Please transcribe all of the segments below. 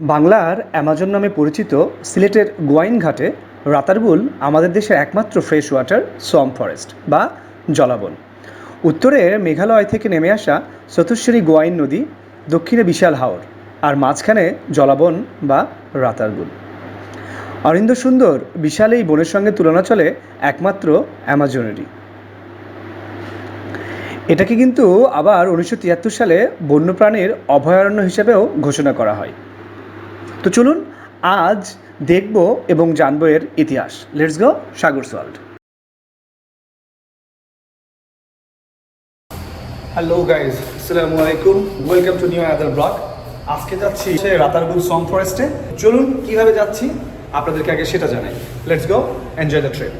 বাংলার অ্যামাজন নামে পরিচিত সিলেটের গোয়াইনঘাটে রাতারবুল আমাদের দেশের একমাত্র ফ্রেশ ওয়াটার, সোয়াম ফরেস্ট বা জলাবন। উত্তরে মেঘালয় থেকে নেমে আসা চতুর্শ্রেণী গোয়াইন নদী, দক্ষিণে বিশাল হাওর আর মাঝখানে জলাবন বা রাতারগুল অরিন্দ সুন্দর বিশাল এই বনের সঙ্গে তুলনা চলে একমাত্র অ্যামাজনেরই। এটাকে কিন্তু আবার উনিশশো তিয়াত্তর সালে বন্যপ্রাণীর অভয়ারণ্য হিসেবেও ঘোষণা করা হয়। তো চলুন আজ দেখব এবং জানব এর ইতিহাস। Let's go Sagar world hello guys আসসালামু আলাইকুম। Welcome to new other blog আজকে যাচ্ছি রাতারগুল সং ফরেস্টে চলুন কীভাবে যাচ্ছি, আপনাদেরকে আগে সেটা জানাই। Let's go enjoy the trip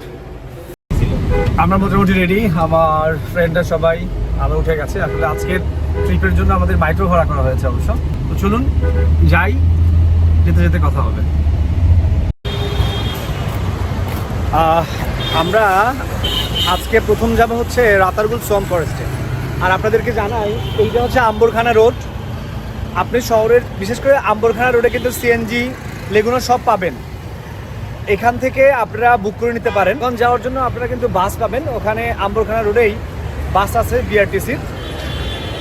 আমরা মোটামুটি রেডি আমার ফ্রেন্ডরা সবাই আমরা উঠে গেছে। আসলে আজকের ট্রিপের জন্য আমাদের মাইক্রো ভাড়া করা হয়েছে অবশ্য। তো চলুন যাই। যেতে যেতে কথা হবে। আমরা আজকে প্রথম যাব হচ্ছে রাতারগুল সোম ফরেস্টে আর আপনাদেরকে জানাই, এইটা হচ্ছে আম্বরখানা রোড। আপনি শহরের, বিশেষ করে আম্বরখানা রোডে কিন্তু সিএনজি লেগুনো সব পাবেন। এখান থেকে আপনারা বুক করে নিতে পারেন। কারণ যাওয়ার জন্য আপনারা কিন্তু বাস পাবেন। ওখানে আম্বরখানা রোডেই বাস আছে বিআরটিসির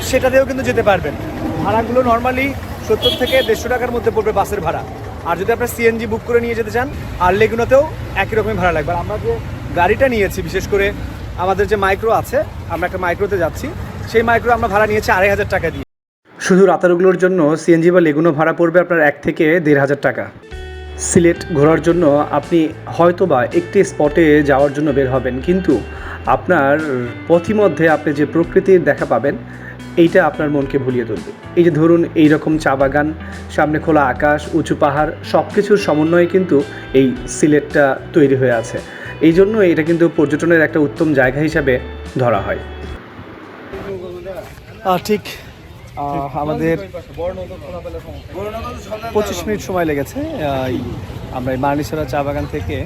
সেটাতেও কিন্তু যেতে পারবেন। ভাড়াগুলো নর্মালি সত্তর থেকে দেড়শো টাকার মধ্যে পড়বে বাসের ভাড়া। আর যদি আপনার সিএনজি বুক করে নিয়ে যেতে চান, আর লেগুনাতেও একই রকমই ভাড়া লাগবে। আর আমরা যে গাড়িটা নিয়েছি, বিশেষ করে আমাদের যে মাইক্রো আছে, আমরা একটা মাইক্রোতে যাচ্ছি, সেই মাইক্রো আমরা ভাড়া নিয়েছি আড়াই হাজার টাকা দিয়ে। শুধু রাতারগুলোর জন্য সিএনজি বা লেগুনো ভাড়া পড়বে আপনার এক থেকে দেড় হাজার টাকা। সিলেট ঘোরার জন্য আপনি হয়তোবা একটি স্পটে যাওয়ার জন্য বের হবেন, কিন্তু আপনার পথিমধ্যে আপনি যে প্রকৃতির দেখা পাবেন এইটা আপনার মনকে ভুলিয়ে তুলবে। এই যে ধরুন এই রকম চা বাগান, সামনে খোলা আকাশ, উঁচু পাহাড় সব কিছুর সমন্বয়ে কিন্তু এই সিলেটটা তৈরি হয়ে আছে। এই জন্য এটা কিন্তু পর্যটনের একটা উত্তম জায়গা হিসাবে ধরা হয়। ঠিক আমাদের পঁচিশ মিনিট সময় লেগেছে আমরা এই মারলিসরা চা বাগান থেকে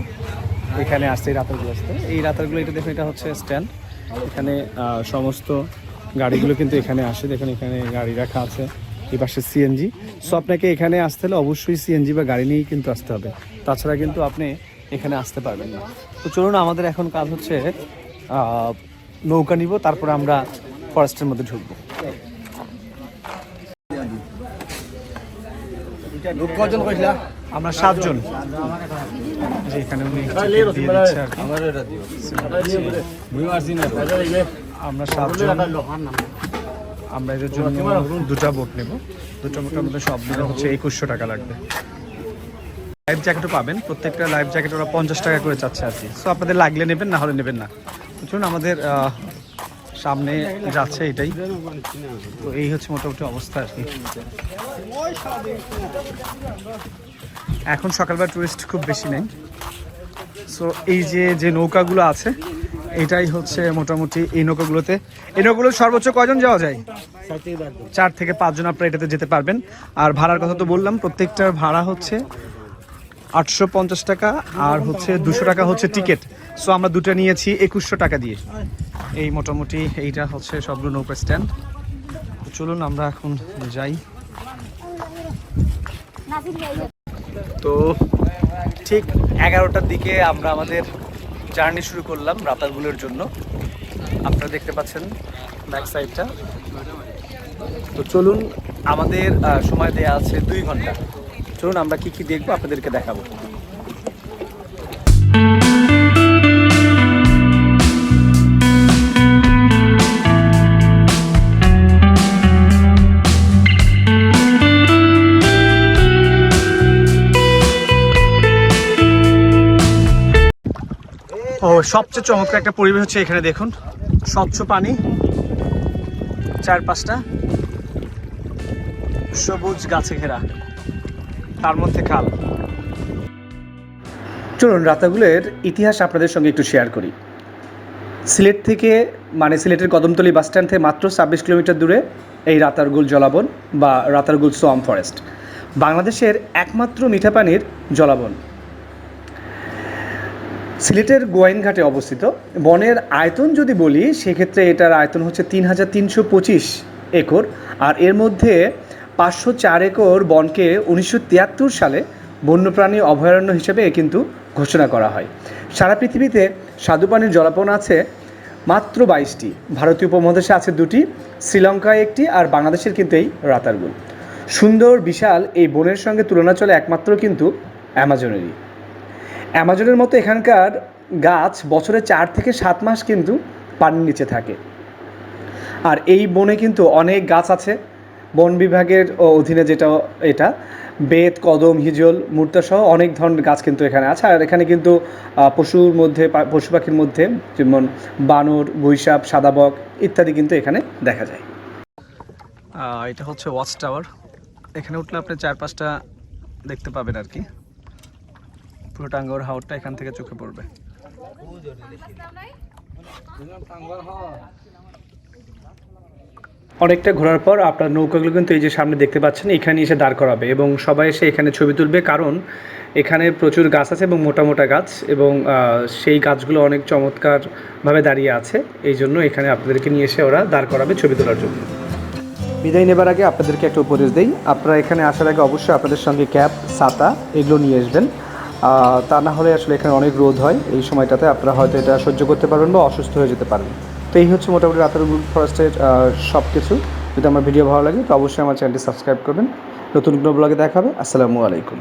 এখানে আসছে এই রাতারগুলো আসতে এই রাতারগুলো, এটা দেখুন, এটা হচ্ছে স্ট্যান্ড। এখানে সমস্ত গাড়িগুলো কিন্তু এখানে আসে। দেখুন এখানে গাড়ি রাখা আছে। এই পাশে সিএনজি সো আপনাকে এখানে আসতে হলে অবশ্যই সিএনজি বা গাড়ি নিয়েই কিন্তু আসতে হবে। তাছাড়া কিন্তু আপনি এখানে আসতে পারবেন না। তো চলুন আমাদের এখন কাজ হচ্ছে নৌকা নিব তারপরে আমরা ফরেস্টের মধ্যে ঢুকবো। আমরা সাতজন। এখানে উনি আমার সাতজন আমরা এদের জন্য দুটা বোট নেব। দুটো বোটের মধ্যে সব মিলে হচ্ছে একুশশো টাকা লাগবে। লাইফ জ্যাকেটও পাবেন। প্রত্যেকটা লাইফ জ্যাকেট ওরা পঞ্চাশ টাকা করে চাচ্ছে আর কি। সো আপনাদের লাগলে নেবেন, না হলে নেবেন না। চলুন, আমাদের সামনে যাচ্ছে এটাই। তো এই হচ্ছে মোটামুটি অবস্থা আর কি। এখন সকালবেলা টুরিস্ট খুব বেশি নেই। সো এই যে যে নৌকাগুলো আছে এটাই হচ্ছে মোটামুটি এই নৌকাগুলোতে। এই নৌকাগুলো সর্বোচ্চ কয়জন যাওয়া যায়? চার থেকে পাঁচজন আপনারা এটাতে যেতে পারবেন। আর ভাড়ার কথা তো বললাম প্রত্যেকটার ভাড়া হচ্ছে আটশো পঞ্চাশ টাকা, আর হচ্ছে দুশো টাকা হচ্ছে টিকিট। সো আমরা দুটো নিয়েছি একুশশো টাকা দিয়ে। এই মোটামুটি এইটা হচ্ছে সবগুলো নৌকা স্ট্যান্ড। চলুন, আমরা এখন যাই। তো ঠিক এগারোটার দিকে আমরা আমাদের জার্নি শুরু করলাম রাতারগুলোর জন্য। আপনারা দেখতে পাচ্ছেন ব্যাক সাইডটা। তো চলুন, আমাদের সময় দেয়া আছে দুই ঘণ্টা। চলুন আমরা কি কি দেখব আপনাদেরকে দেখাবো। ও, সবচেয়ে চমৎকার একটা পরিবেশ হচ্ছে এখানে দেখুন। স্বচ্ছ পানি, চারপাশটা সবুজ গাছে ঘেরা, তার মধ্যে খাল। চলুন, রাতাগুলের ইতিহাস আপনাদের সঙ্গে একটু শেয়ার করি। সিলেট থেকে মানে সিলেটের কদমতলী বাস স্ট্যান্ড থেকে মাত্র ছাব্বিশ কিলোমিটার দূরে এই রাতারগুল জলাবন বা রাতারগুল সোয়াম ফরেস্ট বাংলাদেশের একমাত্র মিঠা পানির জলাবন। সিলেটের গোয়াইনঘাটে অবস্থিত। বনের আয়তন যদি বলি, সেক্ষেত্রে এটার আয়তন হচ্ছে তিন হাজার তিনশো পঁচিশ একর। আর এর মধ্যে পাঁচশো চার একর বনকে উনিশশো তিয়াত্তর সালে বন্যপ্রাণী অভয়ারণ্য হিসেবে কিন্তু ঘোষণা করা হয়। সারা পৃথিবীতে স্বাদুপানির জলাপন আছে মাত্র বাইশটি। ভারতীয় উপমহাদেশে আছে দুটি, শ্রীলঙ্কায় একটি, আর বাংলাদেশের কিন্তু এই রাতারগুল। সুন্দর, বিশাল এই বনের সঙ্গে তুলনা চলে একমাত্র কিন্তু অ্যামাজনেরই। অ্যামাজনের মতো এখানকার গাছ বছরে চার থেকে সাত মাস কিন্তু পানির নিচে থাকে। আর এই বনে কিন্তু অনেক গাছ আছে। বন বিভাগের অধীনে যেটা এটা, বেত, কদম, হিজল, মূর্তা সহ অনেক ধরনের গাছ কিন্তু এখানে আছে। আর এখানে কিন্তু পশুর মধ্যে পশু পাখির মধ্যে, যেমন বানর বৈশাপ সাদাবক ইত্যাদি কিন্তু এখানে দেখা যায়। এটা হচ্ছে ওয়াচ টাওয়ার। এখানে উঠলে আপনি চার পাঁচটা দেখতে পাবেন আর কি। পুরো টাঙ্গাওয়ার হাওরটা এখান থেকে চোখে পড়বে। অনেকটা ঘোরার পর আপনার নৌকাগুলো কিন্তু এই যে সামনে দেখতে পাচ্ছেন এখানে এসে দাঁড় করাবে এবং সবাই এসে এখানে ছবি তুলবে কারণ এখানে প্রচুর গাছ আছে এবং মোটা মোটা গাছ এবং সেই গাছগুলো অনেক চমৎকারভাবে দাঁড়িয়ে আছে। এই জন্য এখানে আপনাদেরকে নিয়ে এসে ওরা দাঁড় করাবে ছবি তোলার জন্য। বিদায় নেবার আগে আপনাদেরকে একটা উপদেশ দেই। আপনারা এখানে আসার আগে অবশ্যই আপনাদের সঙ্গে ক্যাপ ছাতা এগুলো নিয়ে আসবেন। তা না হলে আসলে এখানে অনেক রোদ হয়। এই সময়টাতে আপনারা হয়তো এটা সহ্য করতে পারবেন বা অসুস্থ হয়ে যেতে পারেন তো এই হচ্ছে মোটামুটি রাতের ফরেস্টের সব কিছু যদি আমার ভিডিও ভালো লাগে, তো অবশ্যই আমার চ্যানেলটি সাবস্ক্রাইব করবেন। নতুন কোনো ব্লগে দেখাবে আসসালামু আলাইকুম।